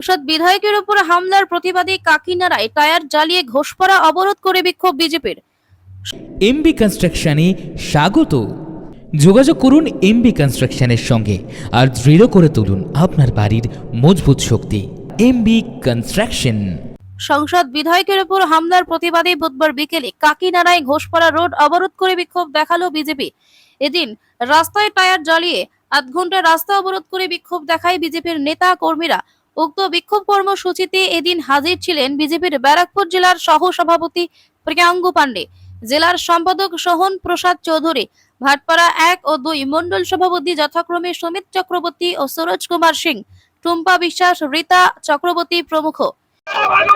সংসদ বিধায়কের উপর হামলার প্রতিবাদে কাকিনারায় টায়ার জ্বালিয়ে ঘোষপাড়া অবরোধ করে বিক্ষোভ বিজেপির। এমবি কনস্ট্রাকশনে স্বাগত। যোগাযোগ করুন এমবি কনস্ট্রাকশনের সঙ্গে আর দৃঢ় করে তুলুন আপনার বাড়ির মজবুত শক্তি। MB construction. সংসদ বিধায়কের উপর হামলার প্রতিবাদে বুধবার বিকেলে কাকিনাড়ায় ঘোষপাড়া রোড অবরোধ করে বিক্ষোভ দেখাল বিজেপি। এদিন রাস্তায় টায়ার জ্বালিয়ে আধ ঘণ্টা রাস্তা অবরোধ করে বিক্ষোভ দেখায় বিজেপির নেতা কর্মীরা। উক্ত বিক্ষোভ কর্মসূচিতে এদিন হাজির ছিলেন বিজেপির ব্যারাকপুর জেলার সহ সভাপতি প্রিয়াঙ্গ পান্ডে জেলার সম্পাদক সোহন প্রসাদ চৌধুরী, ভাটপাড়া এক ও দুই মন্ডল সভাপতি যথাক্রমে সুমিত চক্রবর্তী ও সুরজ কুমার সিং, টুম্পা বিশ্বাস, রীতা চক্রবর্তী প্রমুখ। ভগবান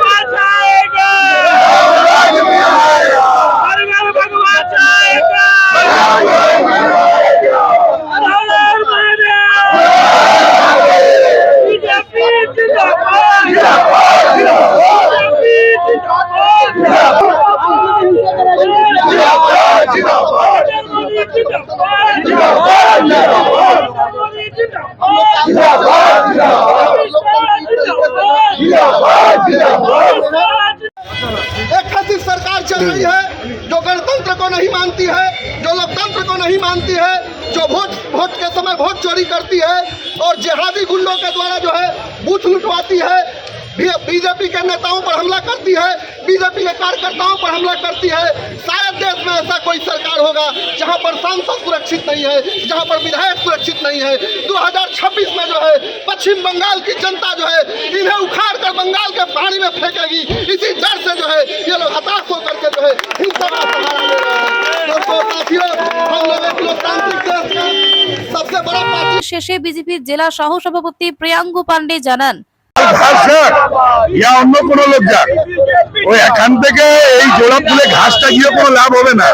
जो गणतंत्र को नहीं मानती है, जो लोकतंत्र को नहीं मानती है, जो वोट वोट के समय वोट चोरी करती है, और जिहादी गुंडों के द्वारा जो है बूथ लुटवाती है बीजेपी के नेताओं पर हमला करती है बीजेपी के कार्यकर्ताओं पर हमला करती है शायद देश में ऐसा कोई सरकार होगा जहां पर सांसद सुरक्षित नहीं है जहां पर विधायक सुरक्षित नहीं है 2026 में जो है पश्चिम बंगाल की जनता जो है इन्हें उखाड़ कर बंगाल के पानी में फेंकेगी इसी डर से जो है ये लोग हताश होकर के जो है हिंसा का सहारा ले रहे हैं दोस्तों साथियों हम लोग एक लोकतांत्रिक देश का सबसे बड़ा पार्टी শেষে বিজেপির জেলা সহ সভাপতি প্রিয়াঙ্গু পান্ডে জানান অন্য লোক যাক। ওই এখান থেকে এই জোড়া ফুলে ঘাসটা গিয়ে কোনো লাভ হবে না।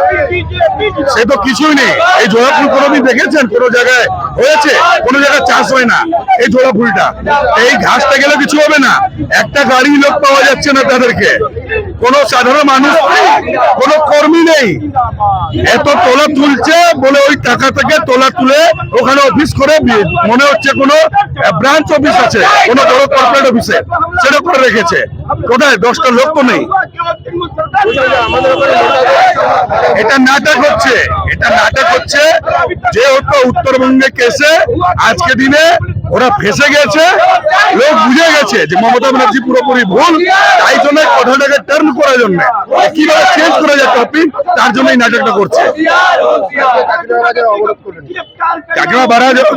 সে তো কিছুই নেই। এই জোড়া ফুল কোনোদিন দেখেছেন? কোনো জায়গায় হয়েছে? কোনো জায়গায় চাষ হয় না এই জোড়া ফুলটা। এই ঘাসটা গেলে কিছু হবে না। একটা গাড়ি লোক পাওয়া যাচ্ছে না তাদেরকে। কোন সাধারণ মানুষ কোনো কর্মী নেই। এত তোলা তুলছে বলে ওই টাকা থেকে তোলা তুলে ওখানে অফিস করে মনে হচ্ছে কোনো ব্রাঞ্চ অফিস আছে, কোনো বড় কর্পোরেট অফিসে সেটা করে রেখেছে। কোথায়? দশটা লোক তো নেই। এটা নাটক হচ্ছে, এটা নাটক হচ্ছে যে হতো উত্তরবঙ্গে কেসে আজকে দিনে ওরা ফেসে গেছে, লোক বুঝে গেছে যে মমতা ব্যানার্জি পুরোপুরি ভুল, তাই জন্য কথাটাকে টার্ন করার জন্য। কীভাবে চেঞ্জ করা যায় টপিক, তার জন্য এই নাটকটা করছে।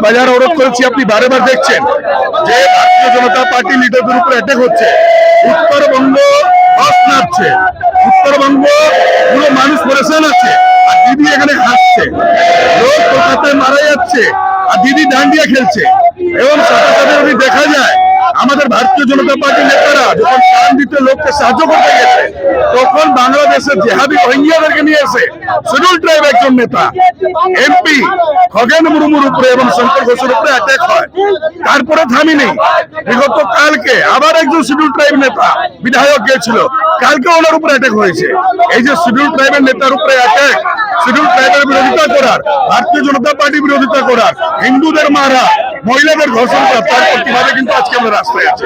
বাজার অবরোধ করেছি, আপনি বারে বার দেখছেন যে ভারতীয় জনতা পার্টি লিডারদের উপরে অ্যাটাক হচ্ছে। উত্তরবঙ্গ হস নাচছে উত্তরবঙ্গ পুরো মানুষ পরেশান আছে, আর দিদি এখানে হাসছে। লোক কলকাতায় মারা যাচ্ছে, আর দিদি ডান্ডিয়া খেলছে। এবং সাথে সাথে যদি দেখা যায়, আমাদের ভারতীয় জনতা পার্টির নেতারা যখন লোককে সাহায্য করতে গেছে। তখন বাংলাদেশের জেহাদি রোহিঙ্গিয়াদেরকে নিয়ে এসে শিডিউল ট্রাইব একজন নেতা এমপি খগেন মুর্মুর উপরে এবং শঙ্কর ঘোষের উপরে অ্যাটাক হয়। তারপরে থামি নেই। বিগত কালকে আবার একজন শিডিউল ট্রাইব নেতা বিধায়ক গিয়েছিল। কালকে ওনার উপরে অ্যাটাক হয়েছে। এই যে শিডিউল ট্রাইবের নেতার উপরে অ্যাটাক শিডিউল ট্রাইবের বিরোধিতা করার, ভারতীয় জনতা পার্টি বিরোধিতা করার, হিন্দুদের মারা, মহিলাদের ধর্ষণ করা তার প্রতিবাদে কিন্তু আজকে আমরা রাস্তায় আছি।